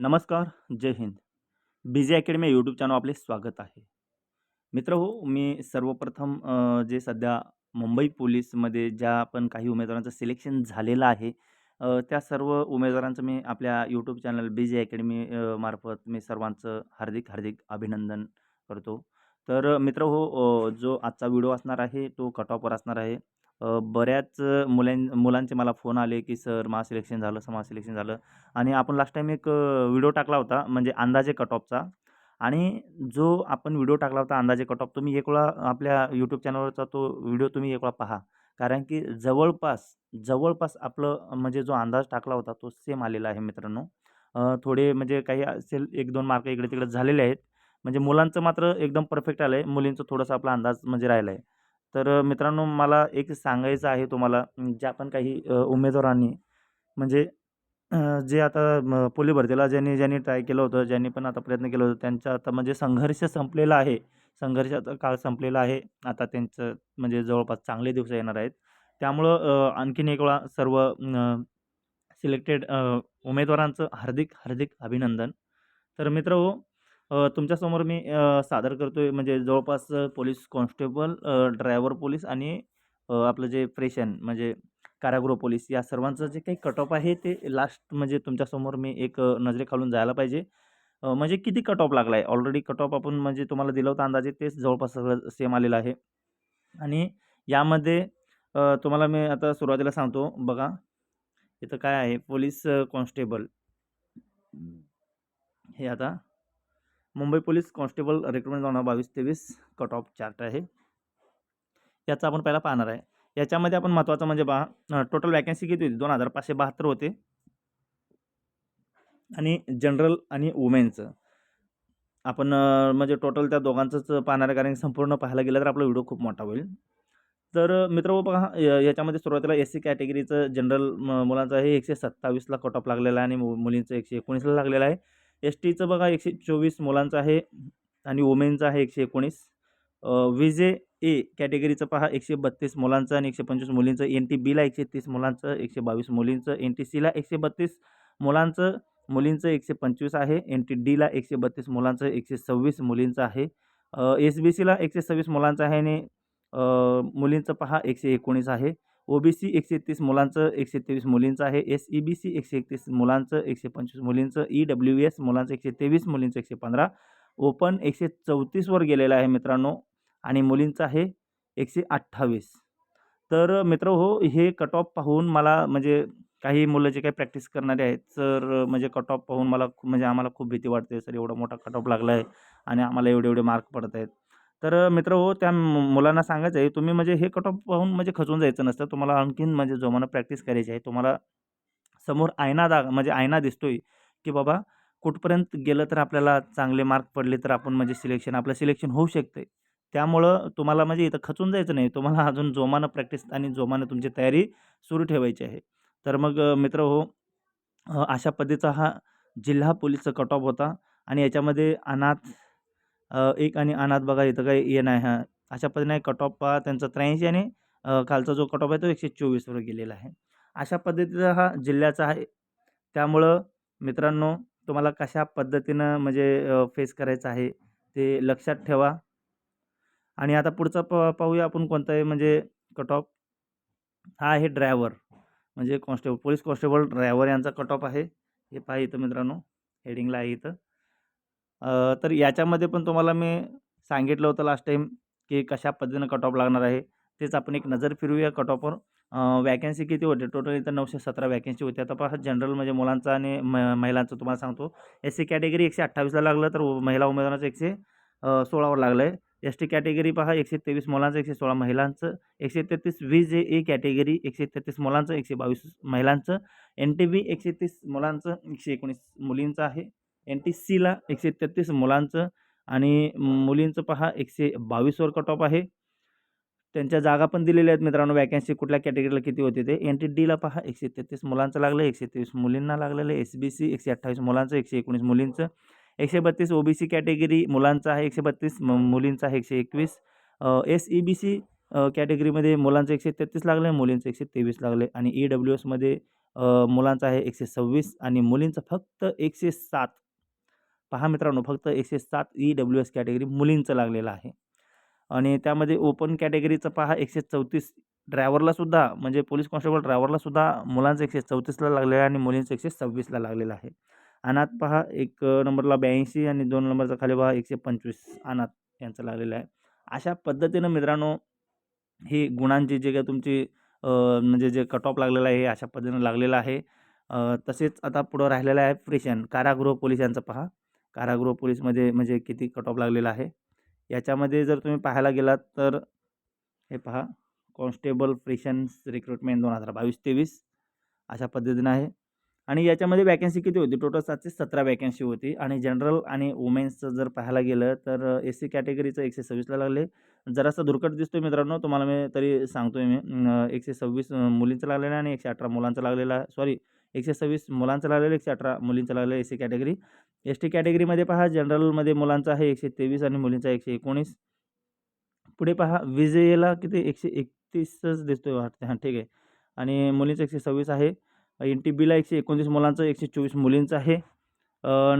नमस्कार जय Hind. BJ academy YouTube channel आपले स्वागत आहे. मित्र हो मी सर्वप्रथम जे सध्या मुंबई पोलीसमध्ये ज्या पण काही उमेदवारांचं सिलेक्शन झालेलं आहे त्या सर्व उमेदवारांचं मी आपल्या YouTube channel B J academy मार्फत मी सर्वांचं हार्दिक हार्दिक अभिनंदन करतो. तर मित्र हो जो आजचा व्हिडिओ असणार आहे तो कट ऑफवर असणार आहे. बऱ्याच मुलां मुलांचे मला फोन आले की सर मा सिलेक्शन झालं समा सिलेक्शन झालं. आणि आपण लास्ट टाईम एक व्हिडिओ टाकला होता म्हणजे अंदाजे कट ऑफचा आणि जो आपण व्हिडिओ टाकला होता अंदाजे कट ऑफ तुम्ही एक वेळा आपल्या यूट्यूब चॅनलवरचा तो व्हिडिओ तुम्ही एक वेळा पहा. कारण की जवळपास जवळपास आपलं म्हणजे जो अंदाज टाकला होता तो सेम आलेला आहे मित्रांनो. थोडे म्हणजे काही असेल एक दोन मार्क इकडे तिकडे झालेले आहेत. म्हणजे मुलांचं मात्र एकदम परफेक्ट आलं आहे मुलींचं थोडंसं आपला अंदाज म्हणजे राहिला आहे तर मित्रांनो मला एक सांगायचं आहे तुम्हाला ज्या पण काही उमेदवारांनी म्हणजे जे आता म पोलीस भरतीला ज्यांनी ज्यांनी ट्राय केलं होतं, ज्यांनी पण आता प्रयत्न केलं होतं, त्यांचा आता म्हणजे संघर्ष संपलेला आहे. संघर्षाचा काळ संपलेला आहे. आता त्यांचं म्हणजे जवळपास चांगले दिवस येणार आहेत. त्यामुळं आणखीन एक वेळा सर्व सिलेक्टेड उमेदवारांचं हार्दिक हार्दिक अभिनंदन. तर मित्र हो तुमच्यासमोर मी सादर करतो आहे म्हणजे जवळपास पोलीस कॉन्स्टेबल, ड्रायव्हर पोलीस आणि आपलं जे फ्रेशन म्हणजे कारागृह पोलीस या सर्वांचं जे काही कट ऑफ आहे ते लास्ट म्हणजे तुमच्यासमोर मी एक नजरेखालून जायला पाहिजे. म्हणजे किती कट ऑफ लागला आहे. ऑलरेडी कट ऑफ आपण म्हणजे तुम्हाला दिलं होतं अंदाजे तेच जवळपास सगळं सेम आलेलं आहे. आणि यामध्ये तुम्हाला मी आता सुरुवातीला सांगतो बघा, इथं काय आहे पोलीस कॉन्स्टेबल हे आता Mumbai police constable recruitment 2022-23 cut off chart आहे. याचा आपण पहिला पाहणार आहे. याच्यामध्ये आपण महत्त्वाचं म्हणजे बा टोटल वॅकन्सी किती होती 2572 होते. आणि जनरल आणि वुमेनचं आपण म्हणजे टोटल त्या दोघांचंच पाहणार आहे कारण संपूर्ण पाहायला गेलं तर आपला व्हिडिओ खूप मोठा होईल. तर मित्र हो, बघा या याच्यामध्ये सुरुवातीला एस सी कॅटेगरीचं जनरल मुलांचं आहे 127ला कट ऑफ लागलेला आहे आणि मु मुलींचं 119ला लागलेलं आहे. एस टीचं बघा एकशे चोवीस मुलांचं आहे आणि वुमेनचं आहे एकशे एकोणीस. विजे ए कॅटेगरीचं पहा एकशे बत्तीस मुलांचं आणि एकशे पंचवीस मुलींचं. एन टी बीला एकशे तीस मुलांचं एकशे बावीस मुलींचं. एन टी सीला एकशे बत्तीस मुलांचं मुलींचं एकशे पंचवीस आहे. एन टी डीला एकशे बत्तीस मुलांचं एकशे सव्वीस मुलींचं आहे. एस बी सीला एकशे सव्वीस मुलांचं आहे आणि मुलींचं पहा एकशे एकोणीस आहे. ओ बी सी 130 मुलांचं, 123 मुलींचं आहे. एस ई बी सी 131 मुलांचं, 125 मुलींचं. ई डब्ल्यू एस मुलांचं 123, मुलींचं 115. ओपन एकशे चौतीसवर गेलेलं आहे मित्रांनो आणि मुलींचं आहे 128. तर मित्र हो हे कट ऑफ पाहून मला म्हणजे काही मुलं जे काही प्रॅक्टिस करणारे आहेत, सर म्हणजे कट ऑफ पाहून मला म्हणजे आम्हाला खूप भीती वाटते. सर एवढा मोठा कट ऑफ लागला आहे आणि आम्हाला एवढे-एवढे मार्क पडत आहेत. तर मित्र हो त्या मुलांना सांगायचं आहे तुम्ही म्हणजे हे कट ऑफ पाहून म्हणजे खचून जायचं नसतं. तुम्हाला आणखीन म्हणजे जोमानं प्रॅक्टिस करायची आहे. तुम्हाला समोर आयना दा म्हणजे आयना दिसतोय, की बाबा कुठपर्यंत गेलं तर आपल्याला चांगले मार्क पडले तर आपण म्हणजे सिलेक्शन आपलं सिलेक्शन होऊ शकते. त्यामुळं तुम्हाला म्हणजे इथं खचून जायचं नाही. तुम्हाला अजून जोमानं प्रॅक्टिस आणि जोमानं तुमची तयारी सुरू ठेवायची आहे. तर मग मित्र हो अशा पद्धतीचा हा जिल्हा पोलीसचा कट ऑफ होता आणि याच्यामध्ये अनाथ एक आणि अनाथ बघा इथं काही हे नाही हां. अशा पद्धतीने कट ऑफ पहा त्यांचा 83 आणि खालचा जो कट ऑफ आहे तो एकशे चोवीसवर गेलेला आहे. अशा पद्धतीचा हा जिल्ह्याचा आहे. त्यामुळं मित्रांनो तुम्हाला कशा पद्धतीनं म्हणजे फेस करायचं आहे ते लक्षात ठेवा. आणि आता पुढचा प पाहूया आपण कोणता आहे म्हणजे कट ऑफ. हा आहे ड्रायव्हर म्हणजे कॉन्स्टेबल पोलीस कॉन्स्टेबल ड्रायव्हर यांचा कट ऑफ आहे. हे पहा इथं मित्रांनो हेडिंगला आहे इथं. तर याच्यामध्ये पण तुम्हाला मी सांगितलं होतं लास्ट टाईम, की कशा पद्धतीनं कट ऑफ लागणार आहे. तेच आपण एक नजर फिरूया कट ऑफवर. वॅकन्सी किती होते टोटल इथं 917 वॅकन्सी होती. आता पहा जनरल म्हणजे मुलांचं आणि म महिलांचं तुम्हाला सांगतो. एस सी कॅटेगरी 128ला लागलं तर महिला उमेदवारांचं एकशे सोळावर लागलं आहे. एस टी कॅटेगरी पहा 123 मुलांचं, 116 महिलांचं. एकशे तेहतीस वी जे ए कॅटेगरी 133 मुलांचं, 122 महिलांचं. एन टी बी 130 मुलांचं, 119 मुलींचं आहे. एन टी सीला 133 मुलांचं आणि मुलींचं पहा एकशे बावीसवर कट ऑफ आहे. त्यांच्या जागा पण दिलेल्या आहेत मित्रांनो वॅकन्सी कुठल्या कॅटेगरीला किती होते ते. एन टी डीला पहा 133 मुलांचं लागलं, 123 मुलींना लागलेलं आहे. एस बी सी 128 मुलांचं, 119 मुलींचं. 132 ओ बी सी कॅटेगरी मुलांचं आहे एकशे बत्तीस मुलींचं आहे एकशे एकवीस एस ई बी सी कॅटेगरीमध्ये मुलांचं एकशे तेहतीस लागलं आहे मुलींचं एकशे तेवीस लागलं आहे आणि ई डब्ल्यू एसमध्ये मुलांचं आहे एकशे सव्वीस आणि मुलींचं फक्त एकशे सात पहा मित्रांनो फक्त एकशे सात ई डब्ल्यू एस कॅटेगरी मुलींचं लागलेलं आहे. आणि त्यामध्ये ओपन कॅटेगरीचं पहा एकशे चौतीस ड्रायव्हरलासुद्धा म्हणजे पोलीस कॉन्स्टेबल ड्रायव्हरलासुद्धा मुलांचं एकशे चौतीसला लागलेलं आहे आणि मुलींचं एकशे सव्वीसला लागलेलं आहे. अनाथ पहा एक नंबरला ब्याऐंशी आणि दोन नंबरचा खाली पहा एकशे पंचवीस अनाथ यांचं लागलेलं आहे. अशा पद्धतीनं मित्रांनो ही गुणांची जे काही तुमची म्हणजे जे कट ऑफ लागलेलं आहे हे अशा पद्धतीनं लागलेलं आहे. तसेच आता पुढं राहिलेलं आहे प्रेशन कारागृह पोलीस यांचं पहा. कारागृह पोलीसमध्ये म्हणजे किती कट ऑफ लागलेला आहे. याच्यामध्ये जर तुम्ही पाहायला गेलात तर हे पहा कॉन्स्टेबल फ्रेशन्स रिक्रुटमेंट दोन हजार बावीस तेवीस अशा पद्धतीनं आहे. आणि याच्यामध्ये वॅकन्सी किती होती? टोटल सातशे सतरा वॅकन्सी होती. आणि जनरल आणि वुमेन्सचं जर पाहायला गेलं तर एस सी कॅटेगरीचं एकशे सव्वीसला लागले. जरासं दुर्कट दिसतो आहे मित्रांनो तुम्हाला मी तरी सांगतो आहे मी एकशे सव्वीस मुलींचं लागलेलं आणि एकशे अठरा मुलांचं लागलेलं सॉरी एकशे सव्वीस मुलांचं लागलेलं एकशे अठरा मुलींचं लागलेलं S C category. S T कॅटेगरीमध्ये पहा जनरलमध्ये मुलांचं आहे एकशे तेवीस आणि मुलींचा एकशे एकोणीस. पुढे पहा विजेला किती एकशे एकतीसच दिसतोय वाटते. हां ठीक आहे. आणि मुलींचं एकशे सव्वीस आहे. एन टी बीला एकशे एकोणतीस मुलांचं एकशे चोवीस मुलींचं आहे.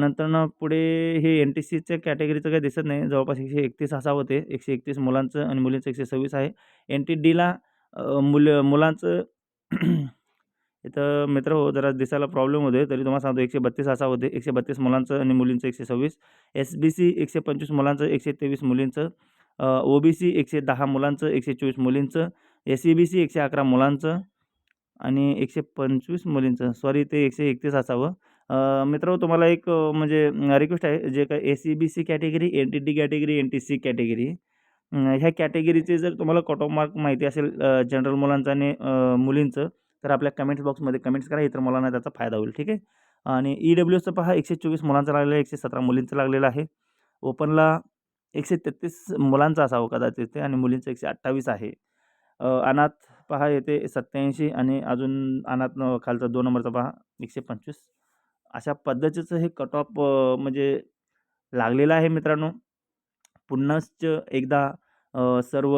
नंतर पुढे हे एन टी सीच्या कॅटेगरीचं काही दिसत नाही. जवळपास एकशे एकतीस असा होते. एकशे एकतीस मुलांचं आणि मुलींचं एकशे सव्वीस आहे. एन टी डीला मुलं मुलांचं इथं मित्र हो जरा दिसायला प्रॉब्लेम होते तरी तुम्हाला सांगतो एकशे बत्तीस असा होते एकशे बत्तीस मुलांचं आणि मुलींचं एकशे सव्वीस. एस बी सी एकशे पंचवीस मुलांचं एकशे तेवीस मुलींचं. ओ बी सी एकशे दहा मुलांचं एकशे चोवीस मुलींचं. एस सी बी सी एकशे अकरा मुलांचं आणि एकशे पंचवीस मुलींचं. सॉरी ते एकशे एकतीस असावं. मित्र हो, तुम्हाला एक म्हणजे रिक्वेस्ट आहे जे काय A C B C category N T D category N T C category ह्या कॅटेगरीचे जर तुम्हाला कट ऑफ मार्क माहिती असेल जनरल मुलांचं आणि मुलींचं तर आपल्या कमेंट्स बॉक्समध्ये कमेंट्स करा इतर मुलांना त्याचा फायदा होईल ठीक आहे? आणि ई डब्ल्यू एसचं पहा एकशे चोवीस मुलांचा लागलेला आहे एकशे सतरा मुलींचं लागलेलं आहे. ओपनला एकशे तेहतीस मुलांचा असावं कदाचित ते आणि मुलींचं एकशे अठ्ठावीस आहे. अनाथ पहा येते सत्याऐंशी आणि अजून अनाथ खालचा दोन नंबरचा पहा एकशे पंचवीस. अशा पद्धतीचं हे कट ऑफ म्हणजे लागलेलं आहे मित्रांनो. पुन्हाच एकदा सर्व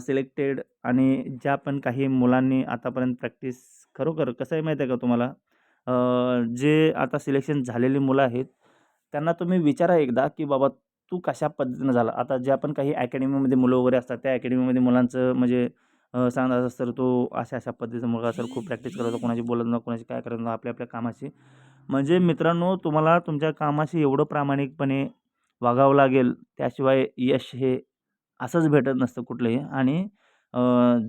सिलेक्टेड आणि ज्या पण काही मुलांनी आतापर्यंत प्रॅक्टिस खरोखर कसं आहे माहीत आहे का तुम्हाला? जे आता सिलेक्शन झालेली मुलं आहेत त्यांना तुम्ही विचारा एकदा की बाबा तू कशा पद्धतीनं झाला? आता ज्या पण काही अकॅडमीमध्ये मुलं वगैरे असतात त्या अकॅडमीमध्ये मुलांचं म्हणजे सांगत असतं तर तो अशा अशा पद्धतीचा मुलगा सर खूप प्रॅक्टिस करत होता कोणाची बोलत नाही कोणाची काय करत नाही आपल्या आपल्या कामाशी. म्हणजे मित्रांनो तुम्हाला तुमच्या कामाशी एवढं प्रामाणिकपणे वागावं लागेल त्याशिवाय यश हे असंच भेटत नसतं कुठलंही. आणि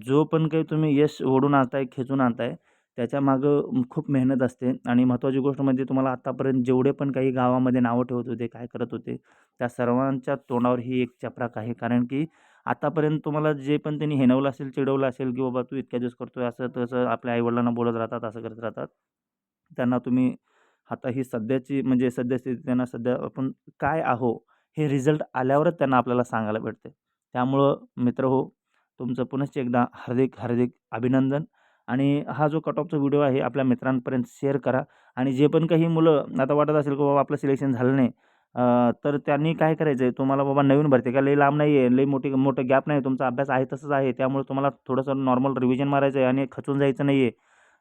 जो पण काही तुम्ही यश ओढून आणताय खेचून आणताय त्याच्यामागं खूप मेहनत असते. आणि महत्त्वाची गोष्ट म्हणजे तुम्हाला आत्तापर्यंत जेवढे पण काही गावामध्ये नावं ठेवत होते काय करत होते त्या सर्वांच्या तोंडावर ही एक चपराक आहे. कारण की आतापर्यंत तुम्हाला जे पण त्यांनी हेनवलं असेल चिडवलं असेल की बाबा तू इतक्या दिवस करतोय असं तसं आपल्या आईवडिलांना बोलत राहतात असं करत राहतात त्यांना तुम्ही आता ही सध्याची म्हणजे सध्यास्थिती त्यांना सध्या आपण काय आहो हे रिझल्ट आल्यावरच त्यांना आपल्याला सांगायला भेटते त्यामुळं मित्र हो तुमचं पुनश्च एकदा हार्दिक हार्दिक अभिनंदन. आणि हा जो कट ऑफचा व्हिडिओ आहे आपल्या मित्रांपर्यंत शेअर करा. आणि जे पण काही मुलं आता वाटत असेल की बाबा आपलं सिलेक्शन झालं नाही तर त्यांनी काय करायचं आहे तुम्हाला बाबा नवीन भरती का? लई लांब नाही आहे लई मोठी मोठं गॅप नाही तुमचा अभ्यास आहे तसंच आहे. त्यामुळे तुम्हाला थोडंसं नॉर्मल रिव्हिजन मारायचं आहे आणि खचून जायचं नाही आहे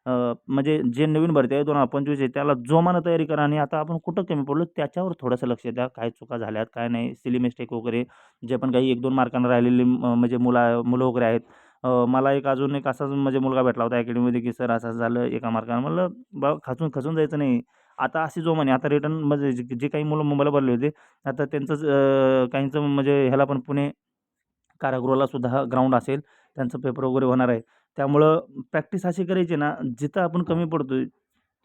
म्हणजे जे नवीन भरती आहे दोन हजार पंचवीस आहे त्याला जोमानं तयारी करा आणि आता आपण कुठं कमी पडलो त्याच्यावर थोडंसं लक्ष द्या काय चुका झाल्यात काय नाही सिली मिस्टेक वगैरे जे पण काही एक दोन मार्कांना राहिलेली म्हणजे मुलं मुलं वगैरे आहेत. मला एक अजून एक असाच म्हणजे मुलगा भेटला होता अकॅडमीमध्ये की सर असं झालं एका मार्कानं. म्हणलं बा खचून खचून जायचं नाही. आता अशी जो म्हणे आता रिटर्न म्हणजे जे काही मुलं मुंबईला भरले होते आता त्यांचंच काहींचं म्हणजे ह्याला पण पुणे कारागृहाला सुद्धा ग्राउंड असेल त्यांचं पेपर वगैरे होणार आहे. त्यामुळं प्रॅक्टिस अशी करायची ना जिथं आपण कमी पडतो आहे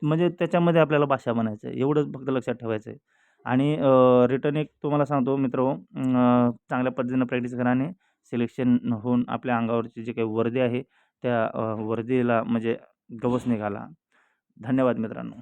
म्हणजे त्याच्यामध्ये आपल्याला भाषा बनायचं आहे एवढंच फक्त लक्षात ठेवायचं आहे आणि रिटर्न एक तुम्हाला सांगतो मित्र चांगल्या पद्धतीनं प्रॅक्टिस करा आणि सिलेक्शन होऊन आपल्या अंगावरची जे काही वर्दी आहे त्या वर्दीला म्हणजे गवस निघाला धन्यवाद मित्रांनो.